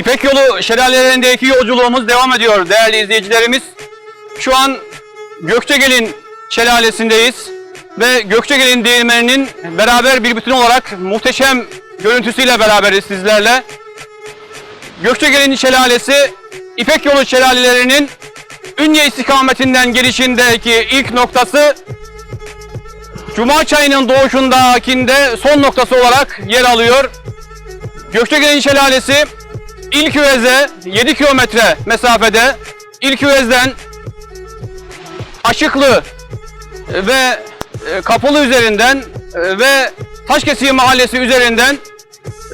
İpek Yolu şelalelerindeki yolculuğumuz devam ediyor değerli izleyicilerimiz. Şu an Gökçegel'in şelalesindeyiz ve Gökçegel'in değirmeninin beraber bir bütün olarak muhteşem görüntüsüyle beraberiz sizlerle. Gökçegel'in şelalesi İpek Yolu şelalelerinin Ünye istikametinden gelişindeki ilk noktası Cuma çayının doğuşundakinde son noktası olarak yer alıyor. Gökçegel'in şelalesi İlküvez'e 7 kilometre mesafede İlküvez'den Aşıklı ve e, Kapalı üzerinden e, ve Taşkesiği mahallesi üzerinden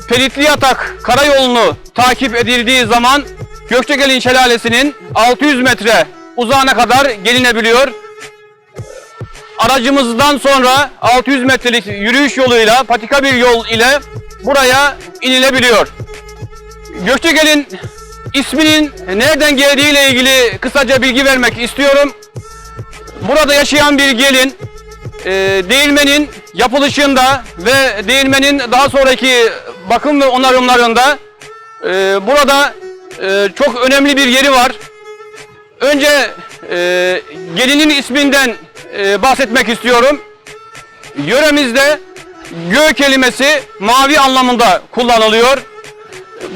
Pelitli Yatak karayolunu takip edildiği zaman Gökçegel'in şelalesinin 600 metre uzağına kadar gelinebiliyor. Aracımızdan sonra 600 metrelik yürüyüş yoluyla patika bir yol ile buraya inilebiliyor. Gökçegel'in isminin nereden geldiğiyle ilgili kısaca bilgi vermek istiyorum. Burada yaşayan bir gelin e, değirmenin yapılışında ve değirmenin daha sonraki bakım ve onarımlarında e, burada e, çok önemli bir yeri var. Önce e, gelinin isminden e, bahsetmek istiyorum. Yöremizde gö kelimesi mavi anlamında kullanılıyor.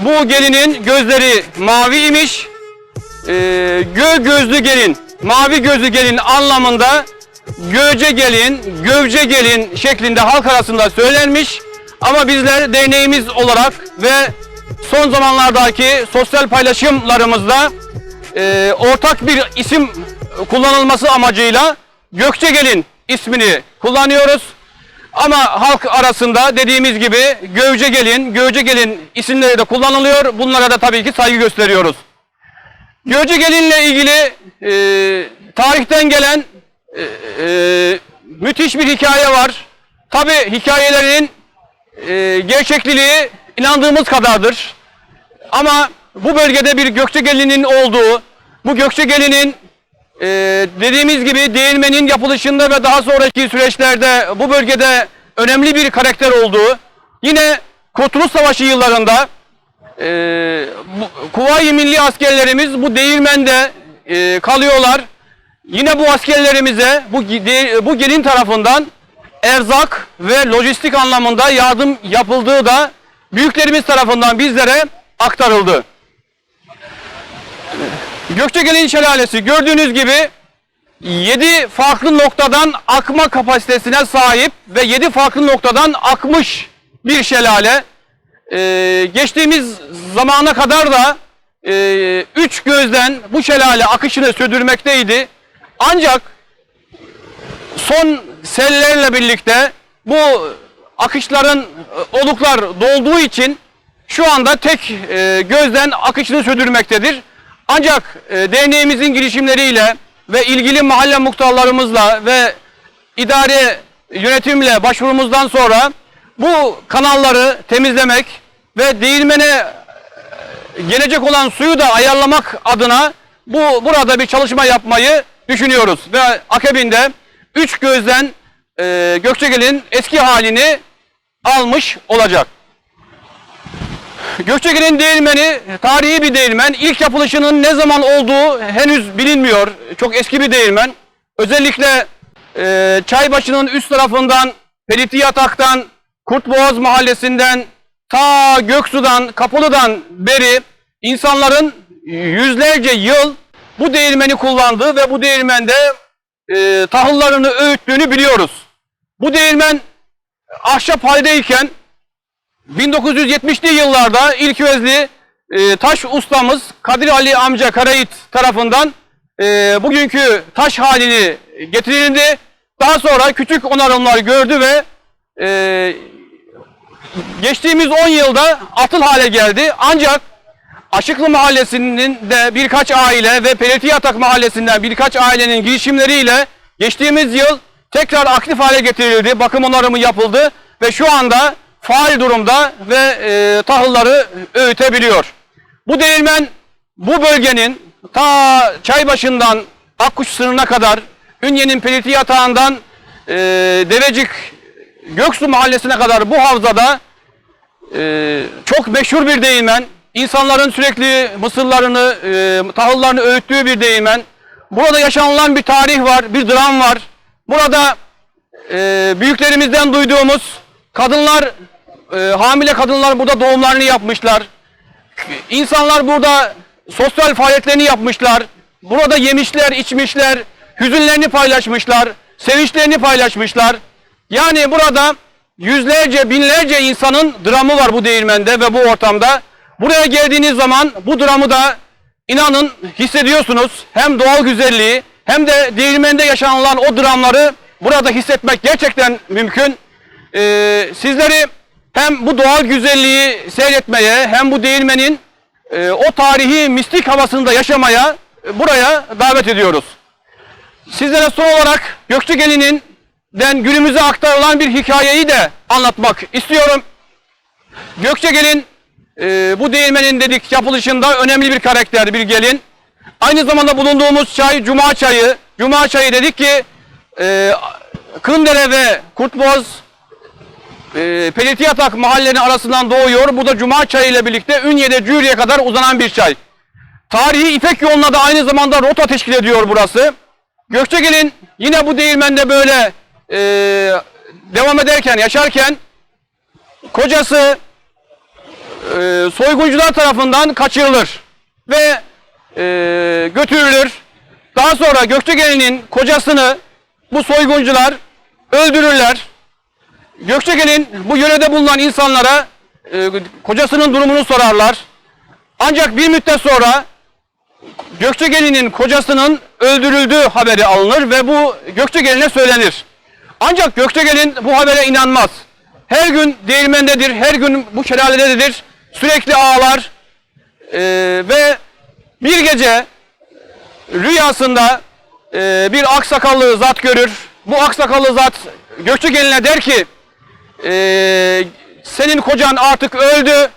Bu gelinin gözleri mavi imiş. E, gö gözlü gelin, mavi gözlü gelin anlamında göce gelin, gövce gelin şeklinde halk arasında söylenmiş. Ama bizler derneğimiz olarak ve son zamanlardaki sosyal paylaşımlarımızda e, ortak bir isim kullanılması amacıyla Gökçegelin ismini kullanıyoruz. Ama halk arasında dediğimiz gibi Gövcegelin, Gövcegelin isimleri de kullanılıyor. Bunlara da tabii ki saygı gösteriyoruz. Gövcegelin'le ilgili e, tarihten gelen e, e, müthiş bir hikaye var. Tabii hikayelerinin e, gerçekliliği inandığımız kadardır. Ama bu bölgede bir Gökçegelin'in olduğu, bu Gökçegelin'in e, dediğimiz gibi değirmenin yapılışında ve daha sonraki süreçlerde bu bölgede önemli bir karakter olduğu, yine Kurtuluş Savaşı yıllarında e, Kuvayi Milli askerlerimiz bu değirmende e, kalıyorlar. Yine bu askerlerimize bu, gi- bu gelin tarafından erzak ve lojistik anlamında yardım yapıldığı da büyüklerimiz tarafından bizlere aktarıldı. Gökçegelin Şelalesi gördüğünüz gibi 7 farklı noktadan akma kapasitesine sahip ve 7 farklı noktadan akmış bir şelale. Ee, geçtiğimiz zamana kadar da 3 gözden bu şelale akışını sürdürmekteydi. Ancak son sellerle birlikte bu akışların e, oluklar dolduğu için şu anda tek e, gözden akışını sürdürmektedir. Ancak e, derneğimizin girişimleriyle ve ilgili mahalle muhtarlarımızla ve idare yönetimle başvurumuzdan sonra bu kanalları temizlemek ve değirmene e, gelecek olan suyu da ayarlamak adına bu burada bir çalışma yapmayı düşünüyoruz ve akabinde üç gözden e, Gökçegel'in eski halini almış olacak. Gökçegel'in değirmeni tarihi bir değirmen. İlk yapılışının ne zaman olduğu henüz bilinmiyor. Çok eski bir değirmen. Özellikle e, Çaybaşı'nın üst tarafından, Pelitli Yatak'tan, Kurtboğaz mahallesinden, ta Göksu'dan, Kapılı'dan beri insanların yüzlerce yıl bu değirmeni kullandığı ve bu değirmende e, tahıllarını öğüttüğünü biliyoruz. Bu değirmen ahşap haldeyken 1970'li yıllarda ilk vezli e, taş ustamız Kadir Ali amca Karayit tarafından e, bugünkü taş halini getirildi. Daha sonra küçük onarımlar gördü ve e, geçtiğimiz 10 yılda atıl hale geldi. Ancak Aşıklı Mahallesi'nin de birkaç aile ve Peleti Yatak Mahallesi'nden birkaç ailenin girişimleriyle geçtiğimiz yıl tekrar aktif hale getirildi. Bakım onarımı yapıldı ve şu anda faal durumda ve e, tahılları öğütebiliyor. Bu değirmen bu bölgenin ta Çaybaşı'ndan Akkuş sınırına kadar Ünye'nin Peliti Yatağı'ndan e, Devecik Göksu Mahallesi'ne kadar bu havzada e, çok meşhur bir değirmen. insanların sürekli mısırlarını, e, tahıllarını öğüttüğü bir değirmen. Burada yaşanılan bir tarih var, bir dram var. Burada e, büyüklerimizden duyduğumuz kadınlar, e, hamile kadınlar burada doğumlarını yapmışlar. İnsanlar burada sosyal faaliyetlerini yapmışlar. Burada yemişler, içmişler, hüzünlerini paylaşmışlar, sevinçlerini paylaşmışlar. Yani burada yüzlerce, binlerce insanın dramı var bu değirmende ve bu ortamda. Buraya geldiğiniz zaman bu dramı da inanın hissediyorsunuz. Hem doğal güzelliği hem de değirmende yaşanılan o dramları burada hissetmek gerçekten mümkün. Ee, sizleri hem bu doğal güzelliği seyretmeye hem bu değirmenin e, o tarihi mistik havasında yaşamaya e, buraya davet ediyoruz. Sizlere son olarak Gökçegeli'nin den günümüze aktarılan bir hikayeyi de anlatmak istiyorum. Gökçegelin e, bu değirmenin dedik yapılışında önemli bir karakter, bir gelin. Aynı zamanda bulunduğumuz çay Cuma çayı. Cuma çayı dedik ki e, Kındere ve Kurtboğaz e, Pelitiyatak mahallelerinin arasından doğuyor. Bu da Cuma çayı ile birlikte Ünye'de Cüriye kadar uzanan bir çay. Tarihi İpek yoluna da aynı zamanda rota teşkil ediyor burası. Gökçegelin yine bu değirmende böyle e, devam ederken, yaşarken kocası e, soyguncular tarafından kaçırılır ve e, götürülür. Daha sonra Gökçegelin'in kocasını bu soyguncular öldürürler. Gökçegelin bu yörede bulunan insanlara e, kocasının durumunu sorarlar. Ancak bir müddet sonra Gökçegelin'in kocasının öldürüldüğü haberi alınır ve bu Gökçegelin'e söylenir. Ancak Gökçegelin bu habere inanmaz. Her gün değirmendedir, her gün bu şelalededir. Sürekli ağlar Ee, ve bir gece rüyasında e, bir aksakallı zat görür. Bu aksakallı zat Gökçegelin'e der ki e, senin kocan artık öldü.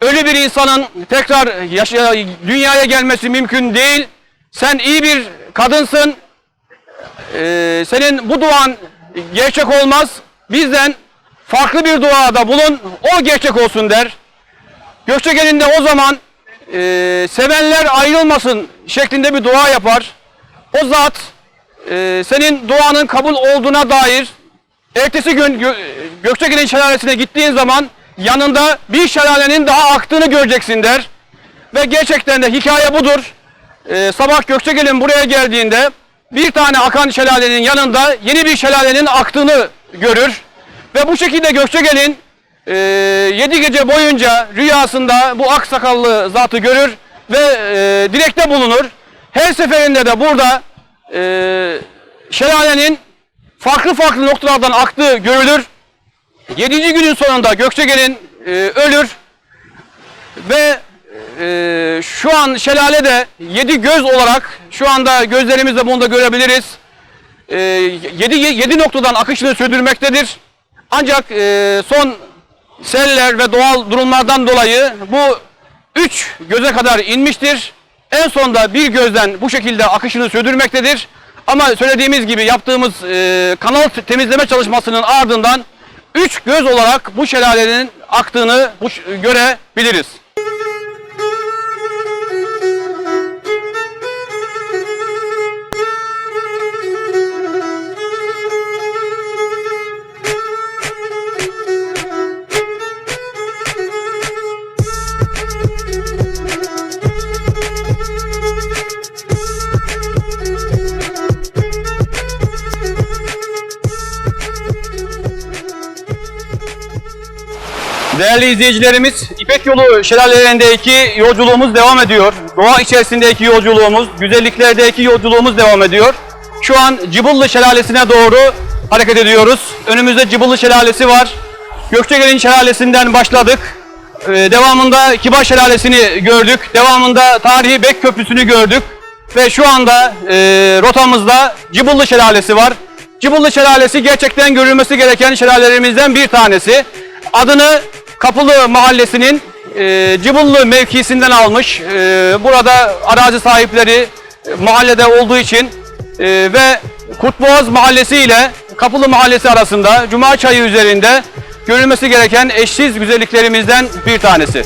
Ölü bir insanın tekrar yaşa, dünyaya gelmesi mümkün değil. Sen iyi bir kadınsın. Ee, senin bu duan gerçek olmaz. Bizden farklı bir duada bulun. O gerçek olsun der. Gökçegelin de o zaman e, sevenler ayrılmasın şeklinde bir dua yapar. O zat e, senin duanın kabul olduğuna dair ertesi gün Gö Gökçegelin şelalesine gittiğin zaman yanında bir şelalenin daha aktığını göreceksin der. Ve gerçekten de hikaye budur. Ee, sabah Gökçegelin buraya geldiğinde bir tane akan şelalenin yanında yeni bir şelalenin aktığını görür. Ve bu şekilde Gökçegelin e, yedi gece boyunca rüyasında bu aksakallı zatı görür ve e, dilekte bulunur. Her seferinde de burada e, şelalenin farklı farklı noktalardan aktığı görülür. Yedinci günün sonunda Gökçegelin e, ölür ve e, şu an şelalede yedi göz olarak şu anda gözlerimizle bunu da görebiliriz. E, yedi, yedi noktadan akışını sürdürmektedir. Ancak e, son seller ve doğal durumlardan dolayı bu üç göze kadar inmiştir. En sonda bir gözden bu şekilde akışını sürdürmektedir. Ama söylediğimiz gibi yaptığımız e, kanal temizleme çalışmasının ardından üç göz olarak bu şelalenin aktığını bu görebiliriz. Değerli izleyicilerimiz, İpek Yolu şelalelerindeki yolculuğumuz devam ediyor. Doğa içerisindeki yolculuğumuz, güzelliklerdeki yolculuğumuz devam ediyor. Şu an Cıbıllı Şelalesi'ne doğru hareket ediyoruz. Önümüzde Cıbıllı Şelalesi var. Gökçegelin Şelalesi'nden başladık. Ee, devamında Kibar Şelalesi'ni gördük. Devamında tarihi Bek Köprüsü'nü gördük. Ve şu anda e, rotamızda Cıbıllı Şelalesi var. Cıbıllı Şelalesi gerçekten görülmesi gereken şelalelerimizden bir tanesi. Adını Kapılı Mahallesi'nin e, Cıbıllı mevkisinden almış. E, burada arazi sahipleri e, mahallede olduğu için e, ve Kurtboğaz Mahallesi ile Kapılı Mahallesi arasında Cuma Çayı üzerinde görülmesi gereken eşsiz güzelliklerimizden bir tanesi.